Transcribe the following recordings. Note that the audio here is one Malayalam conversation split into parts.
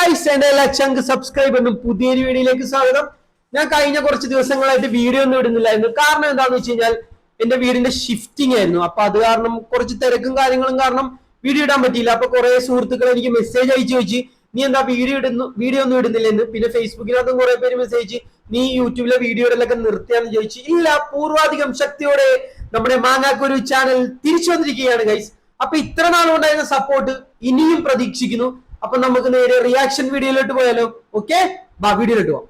ഗൈസ് എന്റെ എല്ലാ ചങ്ക് എന്നും പുതിയൊരു വീഡിയോയിലേക്ക് സ്വാഗതം. ഞാൻ കഴിഞ്ഞ കുറച്ച് ദിവസങ്ങളായിട്ട് വീഡിയോ ഒന്നും ഇടുന്നില്ലായിരുന്നു. കാരണം എന്താണെന്ന് വെച്ച് കഴിഞ്ഞാൽ എന്റെ വീടിന്റെ ഷിഫ്റ്റിംഗ് ആയിരുന്നു. അപ്പൊ അത് കാരണം കുറച്ച് തിരക്കും കാര്യങ്ങളും കാരണം വീഡിയോ ഇടാൻ പറ്റിയില്ല. അപ്പൊ കുറെ സുഹൃത്തുക്കൾ എനിക്ക് മെസ്സേജ് അയച്ചു ചോദിച്ചു നീ എന്താ വീഡിയോ ഇടുന്നു വീഡിയോ ഒന്നും ഇടുന്നില്ലെന്ന്? പിന്നെ ഫേസ്ബുക്കിനകത്തും കുറെ പേര് മെസ്സേജ് അയച്ചു നീ യൂട്യൂബിലെ വീഡിയോ ഇടലൊക്കെ നിർത്തിയാന്ന് ചോദിച്ചു. ഇല്ല പൂർവാധികം ശക്തിയോടെ നമ്മുടെ മാങ്ങാക്കൊരു ചാനൽ തിരിച്ചു വന്നിരിക്കുകയാണ് ഗൈസ് അപ്പൊ ഇത്ര നാളുണ്ടായിരുന്ന സപ്പോർട്ട് ഇനിയും പ്രതീക്ഷിക്കുന്നു. അപ്പൊ നമുക്ക് നേരെ റിയാക്ഷൻ വീഡിയോയിലോട്ട് പോയാലോ? ഓക്കെ വാ വീഡിയോയിലോട്ട് പോവാം.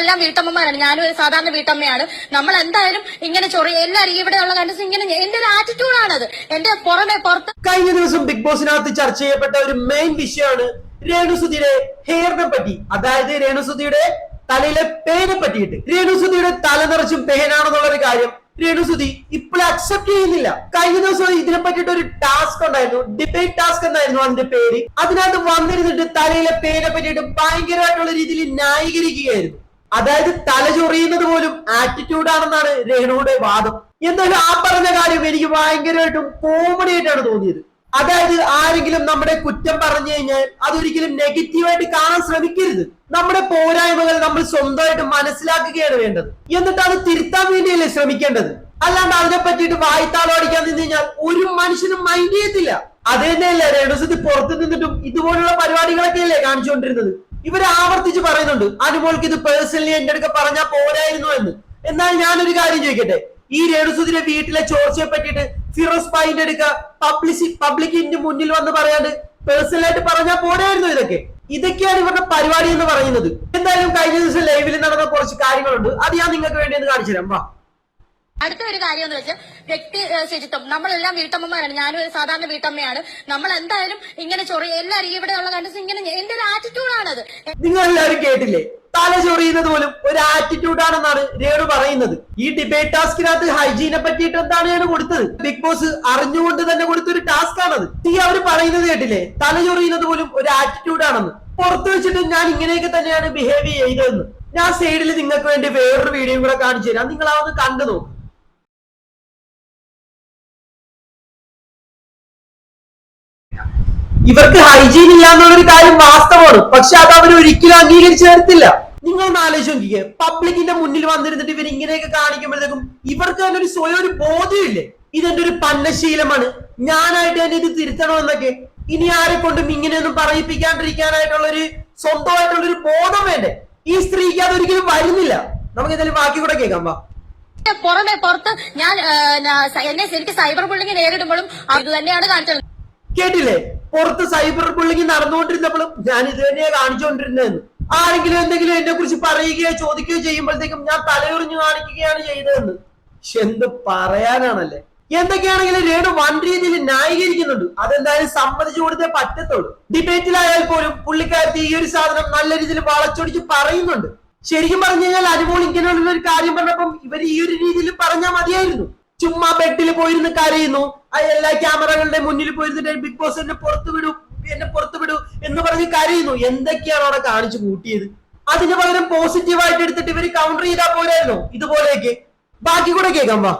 എല്ലാം വീട്ടമ്മമാരാണ്. ഞാനും ഒരു സാധാരണ വീട്ടമ്മയാണ്. നമ്മൾ എന്തായാലും ഇങ്ങനെ ചൊറി എല്ലാവരും ഉള്ള കണ്ടസ് ഇങ്ങനെ എന്റെ ഒരു ആറ്റിറ്റ്യൂഡാണത് എന്റെ പുറമെ പുറത്ത് കഴിഞ്ഞ ദിവസം ബിഗ് ബോസിനകത്ത് ചർച്ച ചെയ്യപ്പെട്ട ഒരു മെയിൻ വിഷയമാണ് രേണുസുതിയുടെ ഹെയറിനെ പറ്റി. അതായത് രേണുസുതിയുടെ തലയിലെ പേനെ പറ്റിയിട്ട്. രേണുസുതിയുടെ തല നിറച്ചും പേനാണെന്നുള്ള ഒരു കാര്യം രേണുസുതി ഇപ്പോൾ അക്സെപ്റ്റ് ചെയ്യുന്നില്ല. കഴിഞ്ഞ ദിവസം ഇതിനെ പറ്റിയിട്ട് ഒരു ടാസ്ക് ഉണ്ടായിരുന്നു. ഡിബേറ്റ് ടാസ്ക് എന്നായിരുന്നു അതിന്റെ പേര്? അതിനകത്ത് വന്നിരുന്നിട്ട് തലയിലെ പേരെ പറ്റിയിട്ട് ഭയങ്കരമായിട്ടുള്ള രീതിയിൽ ന്യായീകരിക്കുകയായിരുന്നു. അതായത് തല ചൊറിയുന്നത് പോലും ആറ്റിറ്റ്യൂഡ് ആണെന്നാണ് രേണുവിന്റെ വാദം. എന്നാലും ആ പറഞ്ഞ കാര്യം എനിക്ക് ഭയങ്കരമായിട്ടും കോമഡി ആയിട്ടാണ് തോന്നിയത്. അതായത് ആരെങ്കിലും നമ്മുടെ കുറ്റം പറഞ്ഞു കഴിഞ്ഞാൽ അതൊരിക്കലും നെഗറ്റീവായിട്ട് കാണാൻ ശ്രമിക്കരുത്. നമ്മുടെ പോരായ്മകൾ നമ്മൾ സ്വന്തമായിട്ട് മനസ്സിലാക്കുകയാണ് വേണ്ടത്. എന്നിട്ട് അത് തിരുത്താൻ വേണ്ടിയല്ലേ ശ്രമിക്കേണ്ടത്? അല്ലാണ്ട് അതിനെ പറ്റിയിട്ട് വായ്ത്താളം അടിക്കാൻ നിന്ന് കഴിഞ്ഞാൽ ഒരു മനുഷ്യനും മൈൻഡ് ചെയ്യത്തില്ല. അത് തന്നെയല്ലേ പുറത്ത് നിന്നിട്ടും ഇതുപോലുള്ള പരിപാടികളൊക്കെ അല്ലേ കാണിച്ചുകൊണ്ടിരുന്നത്? ഇവർ ആവർത്തിച്ച് പറയുന്നുണ്ട് അനുമോൾക്ക് ഇത് പേഴ്സണലി എന്റെ അടുക്ക പറഞ്ഞാൽ പോരായിരുന്നു എന്ന്. എന്നാൽ ഞാനൊരു കാര്യം ചോദിക്കട്ടെ? ഈ രേണുസുദിന്റെ വീട്ടിലെ ചോർച്ചയെ പറ്റിയിട്ട് ഫിറോസ് പായിന്റെ അടുക്ക പബ്ലിസി പബ്ലിക്കിന്റെ മുന്നിൽ വന്ന് പറയാണ്ട് പേഴ്സണലായിട്ട് പറഞ്ഞാൽ പോരായിരുന്നു ഇതൊക്കെ. ഇതൊക്കെയാണ് ഇവരുടെ പരിപാടി എന്ന് പറയുന്നത്. എന്തായാലും കഴിഞ്ഞ ദിവസം ലൈവിൽ നടന്ന കുറച്ച് കാര്യങ്ങളുണ്ട്. അത് ഞാൻ നിങ്ങൾക്ക് വേണ്ടി ഒന്ന് കാണിച്ചു തരാം. വാ. അടുത്ത ഒരു കാര്യം എന്ന് വെച്ചാൽ വ്യക്തി ശുചിത്വം. നമ്മളെല്ലാം വീട്ടമ്മമാരാണ്. ഞാനും ഒരു സാധാരണ വീട്ടമ്മയാണ്. നമ്മൾ എന്തായാലും ഇങ്ങനെ ചൊറി എല്ലാവരും ഉള്ള കണ്ടു ഇങ്ങനെ എന്റെ ഒരു ആറ്റിറ്റ്യൂഡാണത് നിങ്ങൾ എല്ലാവരും കേട്ടില്ലേ? തല ചൊറിയുന്നത് പോലും ഒരു ആറ്റിറ്റ്യൂഡ് ആണെന്നാണ് രേണു പറയുന്നത്. ഈ ഡിബേറ്റ് ടാസ്കിനകത്ത് ഹൈജീനെ പറ്റിയിട്ട് എന്താണ് രേണു കൊടുത്തത്? ബിഗ് ബോസ് അറിഞ്ഞുകൊണ്ട് തന്നെ കൊടുത്തൊരു ടാസ്ക് ആണത്. ഈ അവർ പറയുന്നത് കേട്ടില്ലേ? തല ചൊറിയുന്നത് പോലും ഒരു ആറ്റിറ്റ്യൂഡ് ആണെന്ന്. പുറത്തു വെച്ചിട്ട് ഞാൻ ഇങ്ങനെയൊക്കെ തന്നെയാണ് ബിഹേവ് ചെയ്തതെന്ന്. ഞാൻ സൈഡിൽ നിങ്ങൾക്ക് വേണ്ടി വേറൊരു വീഡിയോ കൂടെ കാണിച്ചു തരാം. നിങ്ങൾ അതൊന്ന് കണ്ടു നോക്കും. ഇവർക്ക് ഹൈജീൻ ഇല്ല എന്നുള്ളൊരു കാര്യം വാസ്തവമാണ്. പക്ഷെ അത് അവർ ഒരിക്കലും അംഗീകരിച്ചു തരത്തില്ല. നിങ്ങൾ ഒന്ന് ആലോചിച്ച് നോക്കിക്കേ. പബ്ലിക്കിന്റെ മുന്നിൽ വന്നിരുന്നിട്ട് ഇവർ ഇങ്ങനെയൊക്കെ കാണിക്കുമ്പോഴത്തേക്കും ഇവർക്ക് തന്നെ ഒരു സ്വയം ഒരു ബോധ്യമില്ലേ ഇതെന്റെ ഒരു പന്നശീലമാണ്. ഞാനായിട്ട് തന്നെ ഇത് തിരുത്തണമെന്നൊക്കെ ഇനി ആരെ കൊണ്ടും ഇങ്ങനെയൊന്നും പറയിപ്പിക്കാണ്ടിരിക്കാനായിട്ടുള്ള ഒരു സ്വന്തമായിട്ടുള്ള ഒരു ബോധം വേണ്ടേ? ഈ സ്ത്രീക്ക് അതൊരിക്കലും വരുന്നില്ല. നമുക്ക് എന്തായാലും ബാക്കി കൂടെ കേൾക്കാം വാ. പുറമെ പുറത്ത് ഞാൻ എന്നെ ശരിക്കും സൈബർ ബുള്ളിങ് നേരിടുമ്പോഴും അത് തന്നെയാണ് കാണിച്ചത്. കേട്ടില്ലേ? പുറത്ത് സൈബർ ബുള്ളിങ് നടന്നുകൊണ്ടിരുന്നപ്പോഴും ഞാൻ ഇത് തന്നെയാണ് കാണിച്ചുകൊണ്ടിരുന്നതെന്ന്. ആരെങ്കിലും എന്തെങ്കിലും എന്നെ കുറിച്ച് പറയുകയോ ചോദിക്കുകയോ ചെയ്യുമ്പോഴത്തേക്കും ഞാൻ തലയുറിഞ്ഞു കാണിക്കുകയാണ് ചെയ്തതെന്ന്. എന്ത് പറയാനാണല്ലേ? എന്തൊക്കെയാണെങ്കിലും രേണു വൻ രീതിയിൽ ന്യായീകരിക്കുന്നുണ്ട്. അതെന്തായാലും സമ്മതിച്ചു കൊടുത്തേ പറ്റത്തുള്ളൂ. ഡിബേറ്റിലായാൽ പോലും പുള്ളിക്കാരത്തി ഈ ഒരു സാധനം നല്ല രീതിയിൽ വളച്ചൊടിച്ച് പറയുന്നുണ്ട്. ശരിക്കും പറഞ്ഞു കഴിഞ്ഞാൽ അനുമോൾ ഇങ്ങനെയുള്ള ഒരു കാര്യം പറഞ്ഞപ്പം ഇവർ ഈ ഒരു രീതിയിൽ പറഞ്ഞാൽ മതിയായിരുന്നു. ചുമ്മാ ബെഡിൽ പോയിരുന്ന് കരയുന്നു. എല്ലാ ക്യാമറകളുടെ മുന്നിൽ പോയിരുന്നിട്ട് ബിഗ് ബോസ് എന്നെ പുറത്തു വിടൂ എന്നെ പുറത്തു വിടൂ എന്ന് പറഞ്ഞ് കരയുന്നു. എന്തൊക്കെയാണ് അവിടെ കാണിച്ചു കൂട്ടിയത്? അതിന് പകരം പോസിറ്റീവായിട്ട് എടുത്തിട്ട് ഇവർ കൗണ്ടർ ചെയ്താൽ പോലെയായിരുന്നു ഇതുപോലെയൊക്കെ. ബാക്കി കൂടെ കേൾക്കാം വാ.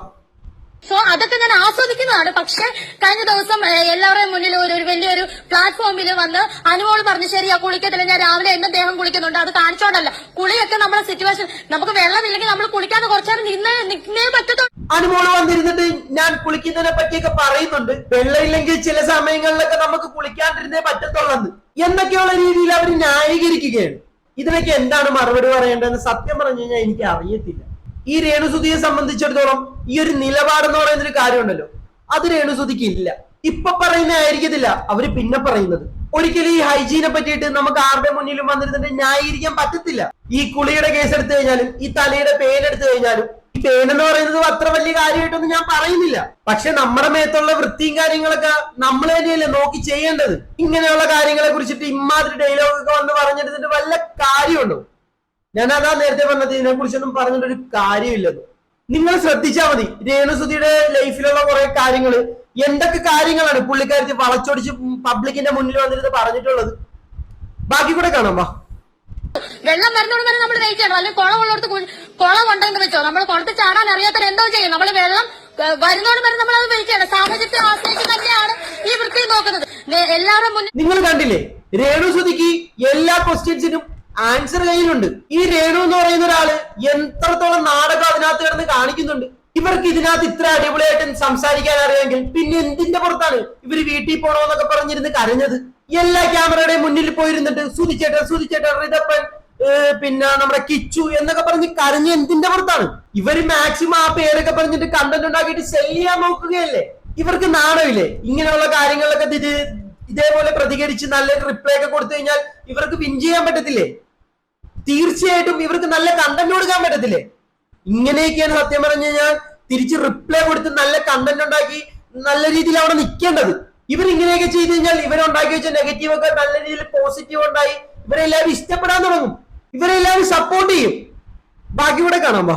സോ അതൊക്കെ ഞാൻ ആസ്വദിക്കുന്നതാണ്. പക്ഷെ കഴിഞ്ഞ ദിവസം എല്ലാവരുടെയും മുന്നിൽ ഒരു ഒരു വലിയൊരു പ്ലാറ്റ്ഫോമിൽ വന്ന് അനുമോൾ പറഞ്ഞു ശരിയാ കുളിക്കത്തില്ല. ഞാൻ രാവിലെ എന്റെ ദേഹം കുളിക്കുന്നുണ്ട്. അത് കാണിച്ചോണ്ടല്ല. കുളിയൊക്കെ നമ്മുടെ സിറ്റുവേഷൻ നമുക്ക് വെള്ളമില്ലെങ്കിൽ നമ്മൾ കുളിക്കാതെ കുറച്ചേരം നിന്നേ നിന്നേ പറ്റത്തുള്ളൂ. അനുമോൾ വന്നിരുന്നിട്ട് ഞാൻ കുളിക്കുന്നതിനെ പറ്റിയൊക്കെ പറയുന്നുണ്ട്. വെള്ളമില്ലെങ്കിൽ ചില സമയങ്ങളിലൊക്കെ നമുക്ക് കുളിക്കാണ്ടിരുന്നേ പറ്റത്തുള്ളെന്ന്. എന്നൊക്കെയുള്ള രീതിയിൽ അവർ ന്യായീകരിക്കുകയാണ്. ഇതിനൊക്കെ എന്താണ് മറുപടി പറയേണ്ടതെന്ന് സത്യം പറഞ്ഞു കഴിഞ്ഞാൽ എനിക്ക് അറിയത്തില്ല. ഈ രേണുസുതിയെ സംബന്ധിച്ചിടത്തോളം ഈ ഒരു നിലപാടെന്ന് പറയുന്ന ഒരു കാര്യമുണ്ടല്ലോ. അത് രേണുസുതിക്ക് ഇല്ല ഇപ്പൊ പറയുന്ന ആയിരിക്കത്തില്ല. അവർ പിന്നെ പറയുന്നത്. ഒരിക്കലും ഈ ഹൈജീനെ പറ്റിയിട്ട് നമുക്ക് ആരുടെ മുന്നിലും വന്നിരുന്നിട്ട് ന്യായീകരിക്കാൻ പറ്റത്തില്ല. ഈ കുളിയുടെ കേസ് എടുത്തു കഴിഞ്ഞാലും ഈ തലയുടെ പേനെടുത്തു കഴിഞ്ഞാലും ഈ പേനെന്ന് പറയുന്നത് അത്ര വലിയ കാര്യമായിട്ടൊന്നും ഞാൻ പറയുന്നില്ല. പക്ഷെ നമ്മുടെ മേത്തുള്ള വൃത്തിയും കാര്യങ്ങളൊക്കെ നമ്മൾ തന്നെയല്ലേ നോക്കി ചെയ്യേണ്ടത്. ഇങ്ങനെയുള്ള കാര്യങ്ങളെ കുറിച്ചിട്ട് ഇമാതിരി ഡയലോഗ് ഒക്കെ വന്ന് പറഞ്ഞെടുത്തിട്ട് വല്ല കാര്യമുണ്ടോ? ഞാൻ അതാ നേരത്തെ പറഞ്ഞത് ഇതിനെ കുറിച്ചൊന്നും പറഞ്ഞിട്ടൊരു കാര്യമില്ലെന്ന്. നിങ്ങൾ ശ്രദ്ധിച്ചാൽ മതി. രേണുസുതിയുടെ ലൈഫിലുള്ള കുറെ കാര്യങ്ങൾ എന്തൊക്കെ കാര്യങ്ങളാണ് പുള്ളിക്കാരത്തി വളച്ചൊടിച്ച് പബ്ലിക്കിന്റെ മുന്നിൽ വന്നിരുന്ന് പറഞ്ഞിട്ടുള്ളത്? ബാക്കി കൂടെ കാണാം വാ. വെള്ളം വരുന്നോട് വരെ നമ്മൾ വെയിറ്റ് ചെയ്യണം. അല്ലെങ്കിൽ കുളം ഉള്ളിടത്ത് കുളം ഉണ്ടെന്ന് വെച്ചോ. നമ്മൾ കുളത്ത് ചാടാൻ അറിയാത്തവർ എന്തോ ചെയ്യും. നമ്മൾ വെള്ളം വരുന്നോട് വരെ നമ്മൾ അത് വെയിറ്റ് ചെയ്യണം. സാഹചര്യത്തെ ആശ്രയിച്ച് തന്നെയാണ് ഈ വൃത്തി നോക്കുന്നത്. എല്ലാവരും മുന്നിൽ നിങ്ങൾ കണ്ടില്ലേ? രേണുസുതിക്ക് എല്ലാ ക്വസ്റ്റ്യൻസിനും ആൻസർ കയ്യിലുണ്ട്. ഈ രേണു എന്ന് പറയുന്ന ഒരാൾ എത്രത്തോളം നാടകം അതിനകത്ത് കിടന്ന് കാണിക്കുന്നുണ്ട്. ഇവർക്ക് ഇതിനകത്ത് ഇത്ര അടിപൊളിയായിട്ട് സംസാരിക്കാൻ അറിയാമെങ്കിൽ പിന്നെ എന്തിന്റെ പുറത്താണ് ഇവർ വീട്ടിൽ പോണോന്നൊക്കെ പറഞ്ഞിരുന്ന് കരഞ്ഞത്? എല്ലാ ക്യാമറയുടെയും മുന്നിൽ പോയിരുന്നിട്ട് സുതിച്ചേട്ടൻ സുതിച്ചേട്ടൻ റിതപ്പൻ പിന്നെ നമ്മുടെ കിച്ചു എന്നൊക്കെ പറഞ്ഞ് കരഞ്ഞ് എന്തിന്റെ പുറത്താണ്? ഇവർ മാക്സിമം ആ പേരൊക്കെ പറഞ്ഞിട്ട് കണ്ടന്റ് ഉണ്ടാക്കിയിട്ട് സെൽ ചെയ്യാൻ നോക്കുകയല്ലേ? ഇവർക്ക് നാണമില്ലേ? ഇങ്ങനെയുള്ള കാര്യങ്ങളൊക്കെ ഇത് ഇതേപോലെ പ്രതികരിച്ച് നല്ല റിപ്ലൈ ഒക്കെ കൊടുത്തു കഴിഞ്ഞാൽ ഇവർക്ക് വിൻ ചെയ്യാൻ പറ്റത്തില്ലേ? തീർച്ചയായിട്ടും ഇവർക്ക് നല്ല കണ്ടന്റ് കൊടുക്കാൻ പറ്റത്തില്ലേ? ഇങ്ങനെയൊക്കെയാണ് സത്യം പറഞ്ഞു കഴിഞ്ഞാൽ തിരിച്ച് റിപ്ലൈ കൊടുത്ത് നല്ല കണ്ടന്റ് ഉണ്ടാക്കി നല്ല രീതിയിൽ അവിടെ നിൽക്കേണ്ടത്. ഇവർ ഇങ്ങനെയൊക്കെ ചെയ്ത് കഴിഞ്ഞാൽ ഇവരുണ്ടാക്കി വെച്ച നെഗറ്റീവ് ഒക്കെ നല്ല രീതിയിൽ പോസിറ്റീവ് ഉണ്ടായി. ഇവരെല്ലാവരും ഇഷ്ടപ്പെടാൻ തുടങ്ങും. ഇവരെല്ലാവരും സപ്പോർട്ട് ചെയ്യും. ബാക്കി കൂടെ കാണാമോ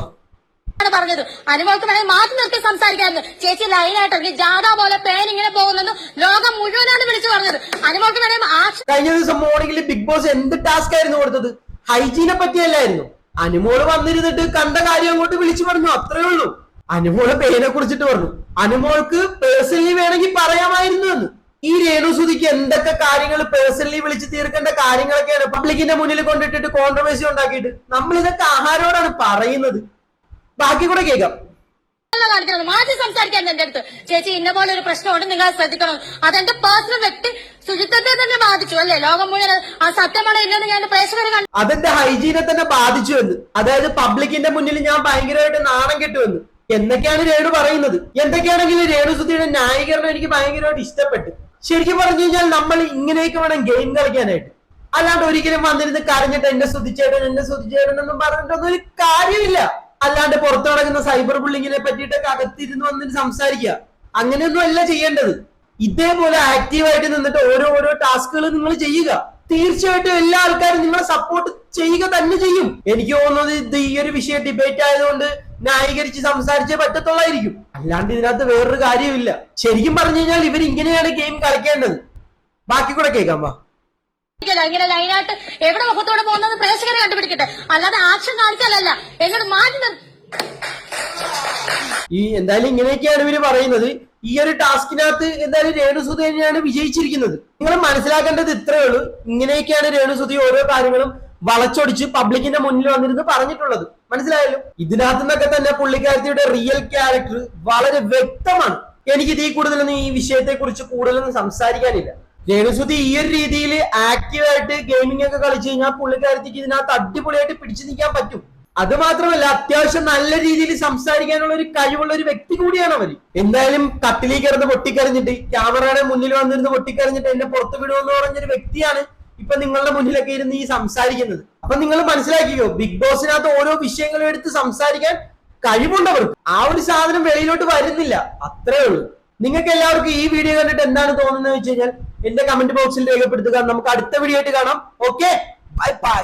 പറഞ്ഞത്. അനുഭവക്ക് വേണമെങ്കിൽ മാറ്റി നിർത്തി സംസാരിക്കായിരുന്നു. ചേച്ചി ലൈനായിട്ട് ഇറങ്ങി ജാഥ പോലെ പേൻ ഇങ്ങനെ പോകുന്നെന്ന് ലോകം മുഴുവനാണ് വിളിച്ചു പറഞ്ഞത്. അനുഭവക്ക് വേണമെങ്കിൽ കഴിഞ്ഞ ദിവസം മോർണിംഗിൽ ബിഗ് ബോസ് എന്ത് ടാസ്ക് ആയിരുന്നു കൊടുത്തത്? ഹൈജീനെ പറ്റിയല്ലായിരുന്നു. അനുമോൾ വന്നിരുന്നിട്ട് കണ്ട കാര്യം അങ്ങോട്ട് വിളിച്ചു പറഞ്ഞു അത്രേ ഉള്ളൂ. അനുമോൾ പേനെ കുറിച്ചിട്ട് പറഞ്ഞു. അനുമോൾക്ക് പേഴ്സണലി വേണമെങ്കിൽ പറയാമായിരുന്നു എന്ന്. ഈ രേണുസുതിക്ക് എന്തൊക്കെ കാര്യങ്ങൾ പേഴ്സണലി വിളിച്ച് തീർക്കേണ്ട കാര്യങ്ങളൊക്കെയാണ് പബ്ലിക്കിന്റെ മുന്നിൽ കൊണ്ടിട്ടിട്ട് കോൺട്രവേഴ്സി ഉണ്ടാക്കിയിട്ട്. നമ്മൾ ഇതൊക്കെ ആഹാരോടാണ് പറയുന്നത്. ബാക്കി കൂടെ കേൾക്കാം. കാണിക്കുന്നത്? മാറ്റി സംസാരിക്കാൻ എന്റെ അടുത്ത്. ചേച്ചി ഇന്ന പോലെ ഒരു പ്രശ്നമുണ്ട് നിങ്ങൾ ശ്രദ്ധിക്കണം. അതെന്റെ പേഴ്സണൽ വ്യക്തി ശുചിത്വത്തെ തന്നെ ബാധിച്ചു അല്ലേ? ലോകം മുഴുവൻ ആ സത്യമാണ് ഇല്ലെന്ന് ഞാൻ പ്രേക്ഷകരെ കണ്ടു. അതെന്റെ ഹൈജീനെ തന്നെ ബാധിച്ചു എന്ന്. അതായത് പബ്ലിക്കിന്റെ മുന്നിൽ ഞാൻ ഭയങ്കരമായിട്ട് നാണം കെട്ടുവെന്ന് എന്തൊക്കെയാണ് രേണു പറയുന്നത്. എന്തൊക്കെയാണെങ്കിലും രേണു സുധിയുടെ ന്യായീകരണം എനിക്ക് ഭയങ്കരമായിട്ട് ഇഷ്ടപ്പെട്ടു. ശരിക്കും പറഞ്ഞു കഴിഞ്ഞാൽ നമ്മൾ ഇങ്ങനെയൊക്കെ വേണം ഗെയിം കളിക്കാനായിട്ട്. അല്ലാണ്ട് ഒരിക്കലും വന്നിരുന്ന് കരഞ്ഞിട്ട് എന്നെ ശ്രദ്ധിച്ചേട്ടൻ എന്നെ ശ്രദ്ധിച്ചേട്ടൻ എന്നും പറഞ്ഞിട്ടൊന്നും ഒരു കാര്യമില്ല. അല്ലാണ്ട് പുറത്തു നടക്കുന്ന സൈബർ ബുള്ളിങ്ങിനെ പറ്റിയിട്ടൊക്കെ അകത്തിരുന്ന് വന്നിട്ട് സംസാരിക്കുക. അങ്ങനെയൊന്നും അല്ല ചെയ്യേണ്ടത്. ഇതേപോലെ ആക്റ്റീവായിട്ട് നിന്നിട്ട് ഓരോ ഓരോ ടാസ്കുകൾ നിങ്ങൾ ചെയ്യുക. തീർച്ചയായിട്ടും എല്ലാ ആൾക്കാരും നിങ്ങളെ സപ്പോർട്ട് ചെയ്യുക തന്നെ ചെയ്യും. എനിക്ക് തോന്നുന്നത് ഇത് ഈ ഒരു വിഷയം ഡിബേറ്റ് ആയതുകൊണ്ട് ന്യായീകരിച്ച് സംസാരിച്ചേ പറ്റത്തുള്ളായിരിക്കും. അല്ലാണ്ട് ഇതിനകത്ത് വേറൊരു കാര്യമില്ല ശരിക്കും പറഞ്ഞു കഴിഞ്ഞാൽ ഇവർ ഇങ്ങനെയാണ് ഗെയിം കളിക്കേണ്ടത്. ബാക്കി കൂടെ കേൾക്കാം വാ. ഇങ്ങനെ ലൈനായിട്ട് എവിടെ മുഖത്തോടെ പോകുന്നത് പ്രേക്ഷകരെ കണ്ടുപിടിക്കട്ടെ. അല്ലാതെ ആക്ഷൻ കാണിച്ചാലല്ല. എന്നോട് മാറ്റി ഈ എന്തായാലും ഇങ്ങനെയൊക്കെയാണ് ഇവർ പറയുന്നത്. ഈ ഒരു ടാസ്കിനകത്ത് എന്തായാലും രേണുസുതി തന്നെയാണ് വിജയിച്ചിരിക്കുന്നത്. നിങ്ങൾ മനസ്സിലാക്കേണ്ടത് ഇത്രയേ ഉള്ളൂ. ഇങ്ങനെയൊക്കെയാണ് രേണുസുതി ഓരോ കാര്യങ്ങളും വളച്ചൊടിച്ച് പബ്ലിക്കിന്റെ മുന്നിൽ വന്നിരുന്ന് പറഞ്ഞിട്ടുള്ളത്. മനസ്സിലായല്ലോ? ഇതിനകത്ത് നിന്നൊക്കെ തന്നെ പുള്ളിക്കാരത്തിയുടെ റിയൽ ക്യാരക്ടർ വളരെ വ്യക്തമാണ്. എനിക്ക് ഇതിൽ കൂടുതലൊന്നും ഈ വിഷയത്തെ കുറിച്ച് കൂടുതലൊന്നും സംസാരിക്കാനില്ല. രേണുസുതി ഈ ഒരു രീതിയിൽ ആക്റ്റീവായിട്ട് ഗെയിമിംഗ് ഒക്കെ കളിച്ചു കഴിഞ്ഞാൽ പുള്ളിക്കാരത്തേക്ക് ഇതിനകത്ത് അടിപൊളിയായിട്ട് പിടിച്ചു നിൽക്കാൻ പറ്റും. അത് മാത്രമല്ല അത്യാവശ്യം നല്ല രീതിയിൽ സംസാരിക്കാനുള്ള ഒരു കഴിവുള്ള ഒരു വ്യക്തി കൂടിയാണ് അവർ. എന്തായാലും കട്ടിലി കിടന്ന് പൊട്ടിക്കറിഞ്ഞിട്ട് ക്യാമറയുടെ മുന്നിൽ വന്നിരുന്ന് പൊട്ടിക്കറിഞ്ഞിട്ട് എന്നെ പുറത്തു വിടുമെന്ന് പറഞ്ഞൊരു വ്യക്തിയാണ് ഇപ്പൊ നിങ്ങളുടെ മുന്നിലൊക്കെ ഇരുന്ന് ഈ സംസാരിക്കുന്നത്. അപ്പൊ നിങ്ങൾ മനസ്സിലാക്കിയോ ബിഗ് ബോസിനകത്ത് ഓരോ വിഷയങ്ങളും എടുത്ത് സംസാരിക്കാൻ കഴിവുണ്ടവർക്ക് ആ ഒരു സാധനം വെളിയിലോട്ട് വരുന്നില്ല. അത്രേ ഉള്ളൂ. നിങ്ങൾക്ക് എല്ലാവർക്കും ഈ വീഡിയോ കണ്ടിട്ട് എന്താണ് തോന്നുന്നത് വെച്ച് കഴിഞ്ഞാൽ എന്റെ കമന്റ് ബോക്സിൽ രേഖപ്പെടുത്തുക. നമുക്ക് അടുത്ത വീഡിയോ ആയിട്ട് കാണാം. Okay bye bye